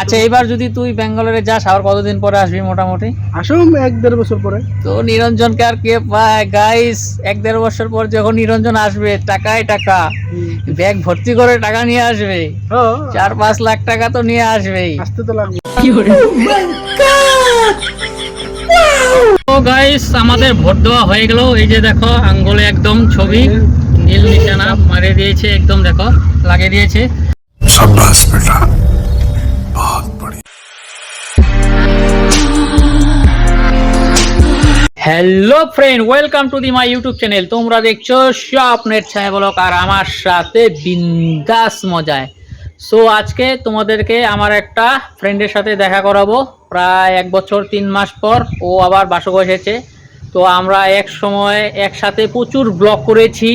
আচ্ছা এবার যদি তুই ব্যাঙ্গালোরে যাস আবার কতদিন পরে আসবি মোটামুটি? আসুন এক দেড় বছর পরে। তো নিরঞ্জনকে আর কে পায় গাইস এক দেড় বছর পর যখন নিরঞ্জন আসবে টাকায় টাকা। ব্যাগ ভর্তি করে টাকা নিয়ে আসবে। চার পাঁচ লাখ টাকা তো নিয়ে আসবেই। আসতে তো লাগবে। গাইস oh আমাদের ভোট দেওয়া হয়ে গেল। এই যে দেখো আঙ্গুলে একদম ছবি। নীল নিশানা মারে দিয়েছে একদম দেখো লাগিয়ে দিয়েছে। বেটা। Hello friend welcome to the my YouTube channel তোমরা দেখছ স্বপ্নের ছায়া বলক আর আমার সাথে বিন্দাস মজায়। সো আজকে তোমাদেরকে আমার একটা ফ্রেন্ডের সাথে দেখা করাবো। প্রায় এক বছর, তিন মাস পর ও আবার বাসক এসেছে তো আমরা এক সময় একসাথে প্রচুর ব্লগ করেছি।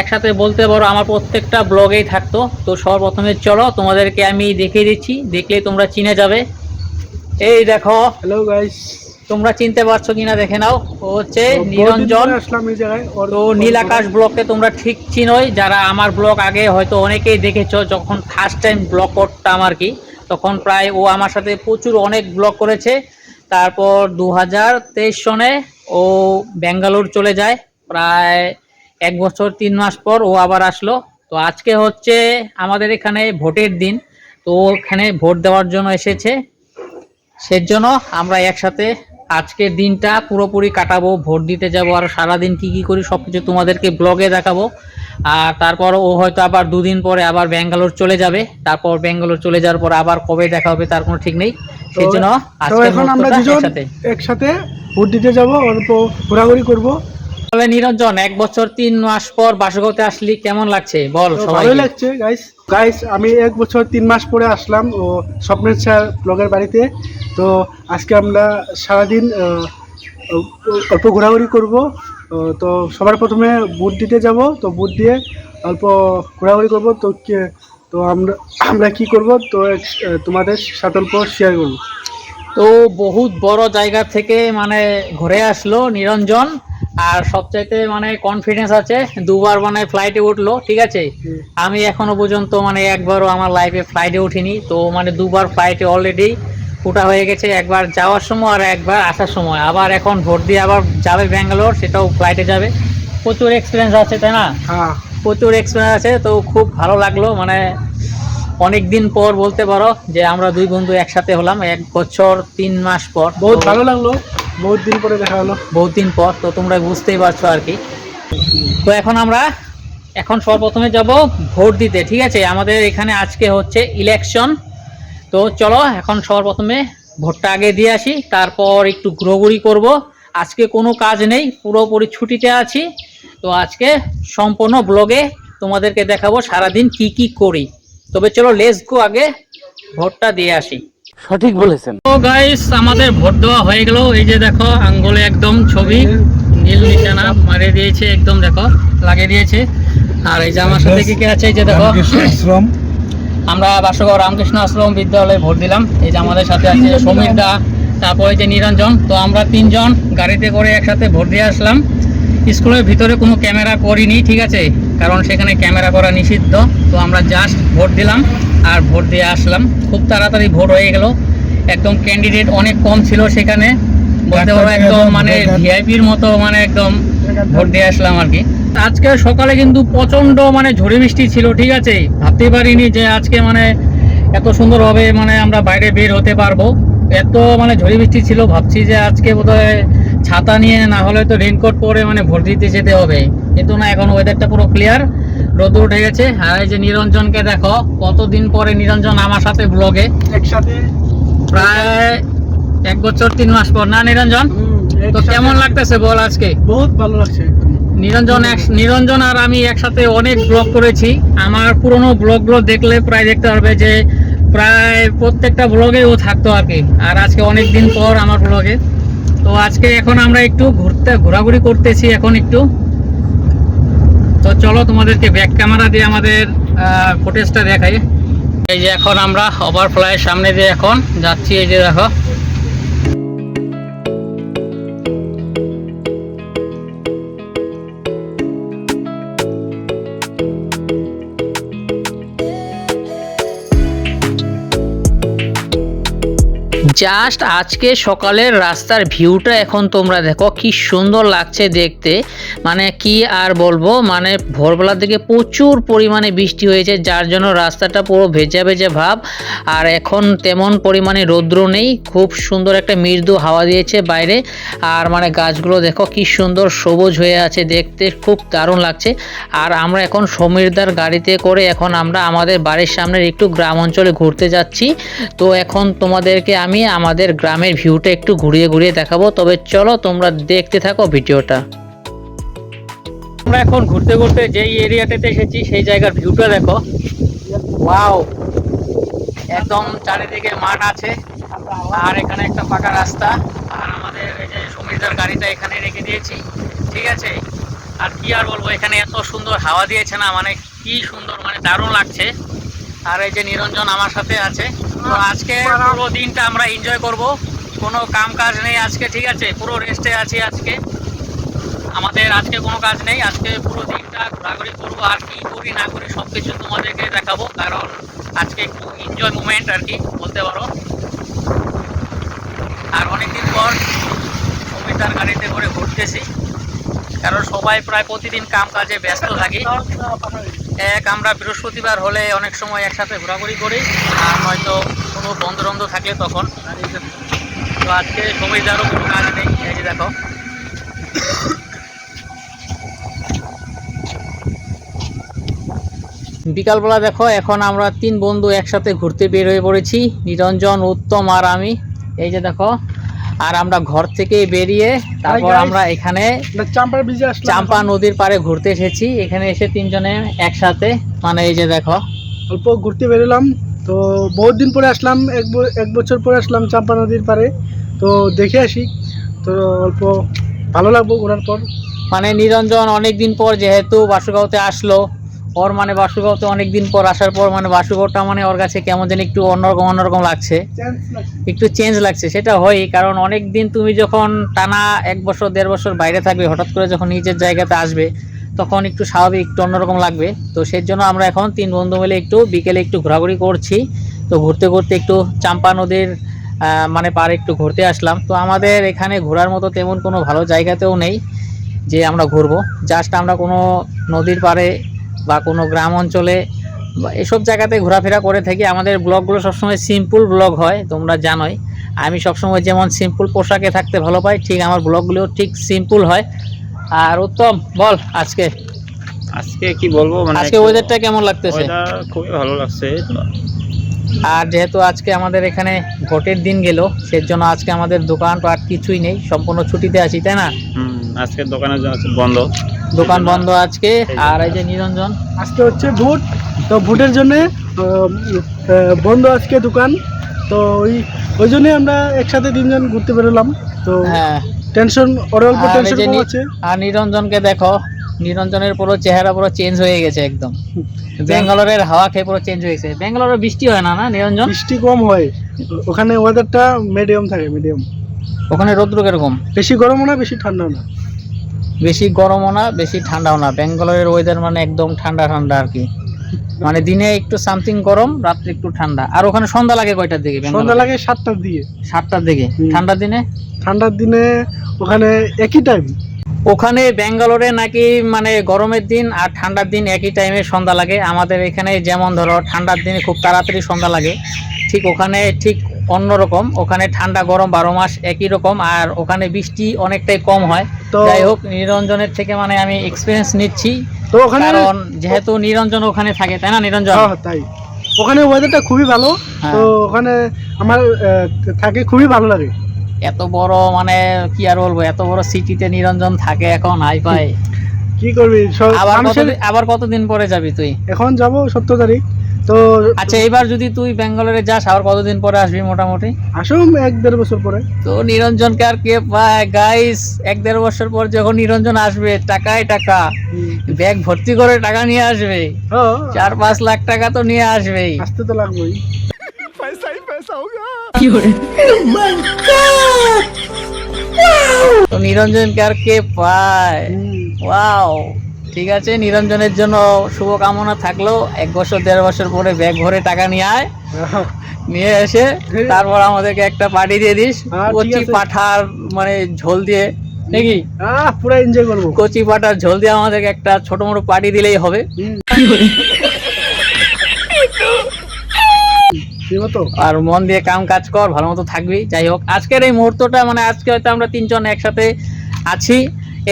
একসাথে বলতে পারো আমার প্রত্যেকটা ব্লগেই থাকতো। তো সর্বপ্রথমে চলো তোমাদেরকে আমি দেখিয়ে দিচ্ছি। দেখলে তোমরা চিনে যাবে। এই দেখো হ্যালো গাইস তোমরা চিনতে পারছ কিনা দেখে নাও। ও হচ্ছে নিরঞ্জন। তো নীল আকাশ ব্লগকে তোমরা ঠিক চিনোই। যারা আমার ব্লগ আগে হয়তো অনেকেই দেখেছ যখন ফার্স্ট টাইম ব্লগ করতাম আর কি তখন প্রায় ও আমার সাথে প্রচুর অনেক ব্লগ করেছে। তারপর দু হাজার তেইশ সনে ও ব্যাঙ্গালোর চলে যায়। প্রায় এক বছর তিন মাস পর ও আবার আসলো। তো আজকে হচ্ছে আমাদের এখানে ভোটের দিন। তো ওখানে ভোট দেওয়ার জন্য এসেছে। সেজন্য আমরা একসাথে আজকের দিনটা পুরোপুরি কাটাবো ভোট দিতে যাব আর সারাদিন কি কি করি সব কিছু তোমাদেরকে ব্লগে দেখাবো। আর তারপর ও হয়তো আবার দুদিন পরে আবার ব্যাঙ্গালোর চলে যাবে। তারপর ব্যাঙ্গালোর চলে যাওয়ার পর আবার কবে দেখা হবে তার কোনো ঠিক নেই। সেজন্য সেই জন্য আজকে আমরা একসাথে ভোট দিতে যাব অল্প ঘোরাঘুরি করব। তবে নিরঞ্জন এক বছর তিন মাস পর বাসগতে আসলি কেমন লাগছে? বল ভালোই লাগছে গাইস গাইস আমি এক বছর তিন মাস পরে আসলাম ও স্বপ্নের স্যার ব্লগের বাড়িতে। তো আজকে আমরা সারাদিন অল্প ঘোরাঘুরি করব। তো সবার প্রথমে বুট দিতে যাব। তো বুট দিয়ে অল্প ঘোরাঘুরি করব। তো কে- তো আমরা আমরা কি করব? তো তোমাদের সাথে অল্প শেয়ার করব। তো বহুত বড় জায়গা থেকে মানে ঘুরে আসলো নিরঞ্জন। আর সবচাইতে মানে কনফিডেন্স আছে দুবার মানে ফ্লাইটে উঠল ঠিক আছে? আমি এখনও পর্যন্ত মানে একবারও আমার লাইফে ফ্লাইটে উঠিনি তো মানে দুবার ফ্লাইটে অলরেডি ওঠা হয়ে গেছে একবার যাওয়ার সময় আর একবার আসার সময়। আবার এখন ভোট দিয়ে আবার যাবে ব্যাঙ্গালোর সেটাও ফ্লাইটে যাবে। প্রচুর এক্সপিরিয়েন্স আছে তাই না? হ্যাঁ। প্রচুর এক্সপিরিয়েন্স আছে তো খুব ভালো লাগল মানে অনেক দিন পর বলতে পারো যে আমরা দুই বন্ধু একসাথে হলাম এক বছর তিন মাস পর। বহুত ভালো লাগল। বহুত দিন পরে দেখা হলো। বহুত দিন পর, তো তোমরা বুঝতেই পারছ আর কি। তো এখন আমরা, এখন সর্বপ্রথমে যাব ভোট দিতে, ঠিক আছে? আমাদের এখানে আজকে হচ্ছে ইলেকশন তো চলো, এখন সর্বপ্রথমে ভোটটা আগে দিয়ে আসি, তারপর একটু ঘোরাঘুরি করব। আজকে কোনো কাজ নেই, পুরোপুরি ছুটিতে আছি। তো আজকে সম্পূর্ণ ব্লগে তোমাদেরকে দেখাবো সারাদিন কি কি করি। তবে চলো লেস গো আগে ভোটটা দিয়ে আসি। সঠিক বলেছেন। তো গাইস আমাদের ভোট দেওয়া হয়ে গেল। এই যে দেখো আঙ্গুলে একদম ছবি নীল নিশানা মারে দিয়েছে একদম দেখো লাগে দিয়েছে। আর এই যে আমার সাথে কি কি আছে এই যে দেখো। আশ্রম। আমরা বাসগড় রামকৃষ্ণ আশ্রম বিদ্যালয়ে ভোট দিলাম। এই যে আমাদের সাথে আছে সমীর দা তারপরে যে নিরঞ্জন। তো আমরা তিনজন গাড়িতে করে একসাথে ভোট দিয়ে আসলাম। স্কুলের ভিতরে কোনো ক্যামেরা করিনি ঠিক আছে? কারণ সেখানে ক্যামেরা করা নিষিদ্ধ। তো আমরা জাস্ট ভোট দিলাম। আর ভোট দিয়ে আসলাম। খুব তাড়াতাড়ি ভোট হয়ে গেল। একদম ক্যান্ডিডেট অনেক কম ছিল সেখানে। বলতে পারো একদম মানে ভিআইপির মতো মানে একদম ভোট দিয়ে আসলাম আর কি। আজকে সকালে কিন্তু প্রচণ্ড মানে ঝড়ি বৃষ্টি ছিল ঠিক আছে? ভাবতে পারিনি যে আজকে মানে এত সুন্দর হবে মানে আমরা বাইরে বের হতে পারব। এত মানে ঝড়ি বৃষ্টি ছিল ভাবছি যে আজকে বোধহয় ছাতা নিয়ে না হলে তো রেনকোট পরে মানে ভোট দিতে যেতে হবে। কিন্তু না এখন ওয়েদারটা পুরো ক্লিয়ার রোদ উঠে গেছে। আর এই যে নিরঞ্জনকে দেখো কতদিন পরে নিরঞ্জন আমার সাথে ব্লগে একসাথে। প্রায় এক বছর তিন মাস পর না নিরঞ্জন? তো কেমন লাগতেছে বল আজকে? বহুত ভালো লাগছে নিরঞ্জন এক- নিরঞ্জন আর আমি একসাথে অনেক ব্লগ করেছি। আমার পুরনো ব্লগগুলো দেখলে প্রায় দেখতে পারবে যে প্রায় প্রত্যেকটা ব্লগে ও থাকতো আর কি। আর আজকে অনেক দিন পর আমার ব্লগে তো আজকে এখন আমরা একটু ঘুরতে ঘোরাঘুরি করতেছি এখন একটু। তো চলো তোমাদেরকে ব্যাক ক্যামেরা দিয়ে আমাদের ফুটেজটা দেখাই। এই যে এখন আমরা ওভারফ্লাইয়ের সামনে দিয়ে এখন যাচ্ছি, এই যে দেখো। জাস্ট আজকে সকালের রাস্তার ভিউটা এখন তোমরা দেখো, কি সুন্দর লাগছে দেখতে। মানে কি আর বলব মানে ভোরবেলার দিকে প্রচুর পরিমাণে বৃষ্টি হয়েছে, যার জন্য রাস্তাটা পুরো ভেজা ভেজা ভাব। আর এখন তেমন পরিমাণে রৌদ্র নেই, খুব সুন্দর একটা মৃদু হাওয়া দিয়েছে বাইরে। আর মানে গাছগুলো দেখো, কি সুন্দর সবুজ হয়ে আছে দেখতে, খুব দারুণ লাগছে। আর আমরা এখন সমীরদার গাড়িতে করে এখন আমরা আমাদের বাড়ির সামনের একটু গ্রাম অঞ্চলে ঘুরতে যাচ্ছি। তো এখন তোমাদেরকে আমি আমাদের গ্রামের ভিউটা একটু ঘুরিয়ে ঘুরিয়ে দেখাবো। তবে চলো তোমরা দেখতে থাকো ভিডিওটা। আমরা এখন ঘুরতে ঘুরতে যেই এরিয়াটাতে এসেছি, সেই জায়গার ভিউটা দেখো। ওয়াও একদম চারিদিকে মাঠ আছে, আর এখানে একটা ফাঁকা রাস্তা। আর আমাদের এই যে সমীরদার গাড়িটা এখানে রেখে দিয়েছি, ঠিক আছে? আর কি আর বলব, এখানে এত সুন্দর হাওয়া দিয়েছে না মানে কি সুন্দর মানে দারুণ লাগছে। আর এই যে নিরঞ্জন আমার সাথে আছে তো আজকে পুরো দিনটা আমরা এনজয় করব। কোনো কাম কাজ নেই আজকে, ঠিক আছে? পুরো রেস্টে আছি আজকে। আমাদের আজকে কোনো কাজ নেই, আজকে পুরো দিনটা ঘোরাঘুরি করব আর কি করি না করি সব কিছু তোমাদেরকে দেখাবো, কারণ আজকে একটু এনজয় মুমেন্ট আর কি, বলতে পারো। আর অনেকদিন পর সমিতার গাড়িতে করে ঘুরতেছি, কারণ সবাই প্রায় প্রতিদিন কাম কাজে ব্যস্ত থাকি। এক, আমরা বৃহস্পতিবার হলে অনেক সময় একসাথে ঘোরাঘুরি করি, আর নয়তো কোনো বন্ধ থাকলে তখন। তো আজকে সমিতারও কোনো কাজ নেই, এই যে দেখো। বিকালবেলা দেখো, এখন আমরা তিন বন্ধু একসাথে ঘুরতে বের হয়ে পড়েছি, নিরঞ্জন, উত্তম আর আমি। এই যে দেখো আর আমরা ঘর থেকে বেরিয়ে তারপর আমরা এখানে চাম্পা নদীর পাড়ে ঘুরতে এসেছি। এখানে এসে তিনজনে একসাথে মানে এই যে দেখো। অল্প ঘুরতে বেরোলাম। তো বহুত দিন পরে আসলাম এক এক বছর পরে আসলাম চাম্পা নদীর পারে তো দেখে আসি। তো অল্প ভালো লাগবো ঘোরার পর। মানে নিরঞ্জন অনেক দিন পর যেহেতু বাসুগাঁওতে আসলো ওর মানে বাসুগাঁওতে তো অনেকদিন পর আসার পর মানে বাসুগাঁওটা মানে ওর কাছে কেমন যেন একটু অন্যরকম অন্যরকম লাগছে। একটু চেঞ্জ লাগছে সেটা হয় কারণ অনেক দিন তুমি যখন টানা এক বছর দেড় বছর বাইরে থাকবে হঠাৎ করে যখন নিজের জায়গাতে আসবে তখন একটু স্বাভাবিক একটু অন্যরকম লাগবে। তো সেই জন্য আমরা এখন তিন বন্ধু মিলে একটু বিকেলে একটু ঘোরাঘুরি করছি। তো ঘুরতে ঘুরতে একটু চাম্পা নদীর মানে পাড়ে একটু ঘুরতে আসলাম। তো আমাদের এখানে ঘোরার মতো তেমন কোনো ভালো জায়গাতেও নেই যে আমরা ঘুরবো। জাস্ট আমরা কোনো নদীর পাড়ে বা কোনো গ্রাম অঞ্চলে বা এসব জায়গাতে ঘোরাফেরা করে থাকি। আমাদের ব্লগগুলো সবসময় সিম্পল ব্লগ হয় তোমরা জানোই। আমি সবসময় যেমন সিম্পল পোশাকে থাকতে ভালো পাই ঠিক আমার ব্লগগুলো ঠিক সিম্পল হয়। আর উত্তম বল আজকে। আজকে কি বলব? মানে আজকে ওয়েদারটা কেমন লাগতেছে? খুবই ভালো লাগছে। আর যেহেতু আজকে আমাদের এখানে ভোটের দিন গেল সেই জন্য আজকে আমাদের দোকান পাট কিছুই নেই সম্পূর্ণ ছুটিতে আছি তাই না? আজকে দোকানের জন্য বন্ধ। দোকান বন্ধ আজকে আর এই যে নিরঞ্জন? আজকে হচ্ছে ভোট তো ভোটের জন্য বন্ধ আজকে দোকান তো ওই ওই জন্যই আমরা একসাথে তিনজন ঘুরতে বেরোলাম তো হ্যাঁ। টেনশন ওর অল্প টেনশন আছে। আর নিরঞ্জনকে দেখো নিরঞ্জনের পুরো চেহারা পুরো চেঞ্জ হয়ে গেছে একদম। ব্যাঙ্গালোরের হাওয়া খেয়ে পুরো চেঞ্জ হয়েছে ব্যাঙ্গালোরে বৃষ্টি হয় না না নিরঞ্জন? বৃষ্টি কম হয়। ওখানে ওয়েদারটা মিডিয়াম থাকে মিডিয়াম ওখানে রৌদ্র কীরকম? বেশি গরমও না বেশি ঠান্ডাও না। বেশি গরমও না বেশি ঠান্ডাও না। ব্যাঙ্গালোরের ওয়েদার মানে একদম ঠান্ডা ঠান্ডা আর কি। মানে দিনে একটু সামথিং গরম রাত্রে একটু ঠান্ডা। আর ওখানে সন্ধ্যা লাগে কয়টার দিকে সন্ধ্যা লাগে সাতটার দিকে। সাতটার দিকে। ঠান্ডার দিনে? ঠান্ডার দিনে ওখানে একই টাইম ওখানে ব্যাঙ্গালোরে নাকি মানে গরমের দিন আর ঠান্ডার দিন একই টাইমে সন্ধ্যা লাগে। আমাদের এখানে যেমন ধরো ঠান্ডার দিনে খুব তাড়াতাড়ি সন্ধ্যা লাগে ঠিক ওখানে ঠিক অন্যরকম ওখানে ঠান্ডা গরম বারো মাস একই রকম আর ওখানে বৃষ্টি অনেকটাই কম হয়। তো যাই হোক নিরঞ্জনের থেকে মানে আমি এক্সপিরিয়েন্স নিচ্ছি। তো ওখানে কারণ যেহেতু নিরঞ্জন ওখানে থাকে তাই না নিরঞ্জন? হ্যাঁ, তাই। ওখানে ওয়েদারটা খুবই ভালো। হ্যাঁ। তো ওখানে আমার থাকে খুবই ভালো লাগে। এত বড় মানে কি আর বলব এত বড় সিটিতে নিরঞ্জন থাকে এখন হাই ফাই। কি করবি? আবার কতদিন আবার কতদিন পরে যাবি তুই? এখন যাব সত্তর তারিখ। তো আচ্ছা এবার যদি তুই ব্যাঙ্গালোরে যাস আবার কতদিন পরে আসবি মোটামুটি? আসুন এক দেড় বছর পরে। তো নিরঞ্জনকে আর কে পায় গাইস এক দেড় বছর পর যখন নিরঞ্জন আসবে টাকায় টাকা। ব্যাগ ভর্তি করে টাকা নিয়ে আসবে। হ্যাঁ, চার পাঁচ লাখ টাকা তো নিয়ে আসবেই। আসতে তো লাগবেই। নিরঞ্জনকে আর কে পায়? ওয়াও ঠিক আছে নিরঞ্জনের জন্য শুভকামনা থাকল এক বছর দেড় বছর পরে ব্যাগ ভরে টাকা নিয়ে আয়। নিয়ে এসে তারপর আমাদেরকে একটা পার্টি দিয়ে দিস। হ্যাঁ, কচি। পাঠার মানে ঝোল দিয়ে। নাকি? আহ পুরো এনজয় করব। কচি পাঠার ঝোল দিয়ে আমাদেরকে একটা ছোট মোটো পার্টি দিলেই হবে। আর মন দিয়ে কাম কাজ কর, ভালো মতো থাকবি, যাই হোক। আজকের এই মুহূর্তটা মানে আজকে হয়তো আমরা তিনজন একসাথে আছি।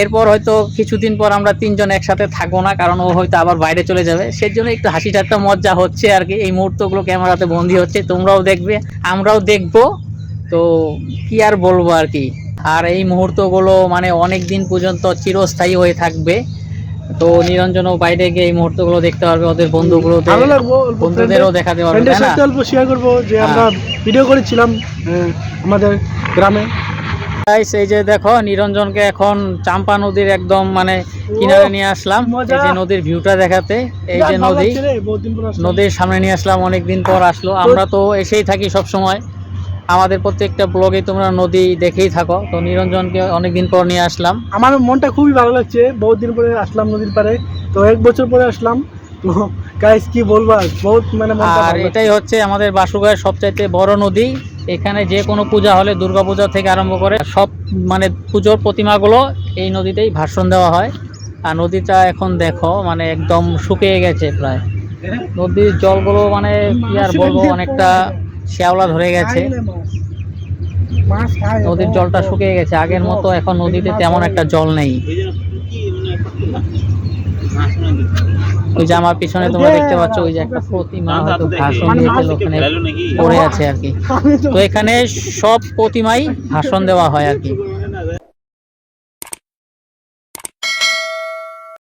এরপর হয়তো কিছুদিন পর আমরা তিনজন একসাথে থাকব না, কারণ ও হয়তো আবার বাইরে চলে যাবে। সেই জন্য একটু হাসি ঠাট্টা, মজা হচ্ছে আর কি। এই মুহূর্তগুলো ক্যামেরাতে বন্দি হচ্ছে, তোমরাও দেখবে, আমরাও দেখব। তো কি আর বলব আর কি? আর এই মুহূর্তগুলো মানে অনেক দিন পর্যন্ত চিরস্থায়ী হয়ে থাকবে। তো নিরঞ্জনও বাইরে গিয়ে এই মুহূর্তগুলো দেখতে পারবে ওদের বন্ধুগুলো বন্ধুদেরও দেখাতে পারবে তাই না? অল্প শেয়ার করব যে আমরা হ্যাঁ। ভিডিও করেছিলাম আমাদের গ্রামে। গাইস এই যে দেখো নিরঞ্জনকে এখন চাম্পা নদীর একদম মানে কিনারে নিয়ে আসলাম। এই যে নদীর ভিউটা দেখাতে এই যে নদী। নদীর সামনে নিয়ে আসলাম অনেকদিন পর আসলো। আমরা তো এসেই থাকি সব সময় আমাদের প্রত্যেকটা ব্লগে তোমরা নদী দেখেই থাকো। তো নিরঞ্জনকে অনেকদিন পর নিয়ে আসলাম। আমার মনটা খুবই ভালো লাগছে। বহুত দিন পরে আসলাম নদীর পারে তো এক বছর পরে আসলাম। তো গাইস কি বলব বহুত মানে আর এটাই হচ্ছে আমাদের বাসুগাঁয়ের সবচাইতে বড় নদী। এখানে যে কোনো পূজা হলে দুর্গাপূজা থেকে আরম্ভ করে সব মানে পুজোর প্রতিমাগুলো এই নদীতেই ভাষণ দেওয়া হয়। আর নদীটা এখন দেখো মানে একদম শুকিয়ে গেছে প্রায়। নদীর জলগুলো মানে কি আর বলব অনেকটা শ্যাওলা ধরে গেছে। নদীর জলটা শুকিয়ে গেছে। আগের মতো এখন নদীতে তেমন একটা জল নেই। ওই যে আমার পিছনে তোমরা দেখতে পাচ্ছ ওই যে একটা প্রতিমা হয়তো ভাষণ দিয়েছিল ওখানে পড়ে আছে আর কি। তো তো এখানে সব প্রতিমাই ভাষণ দেওয়া হয় আর কি।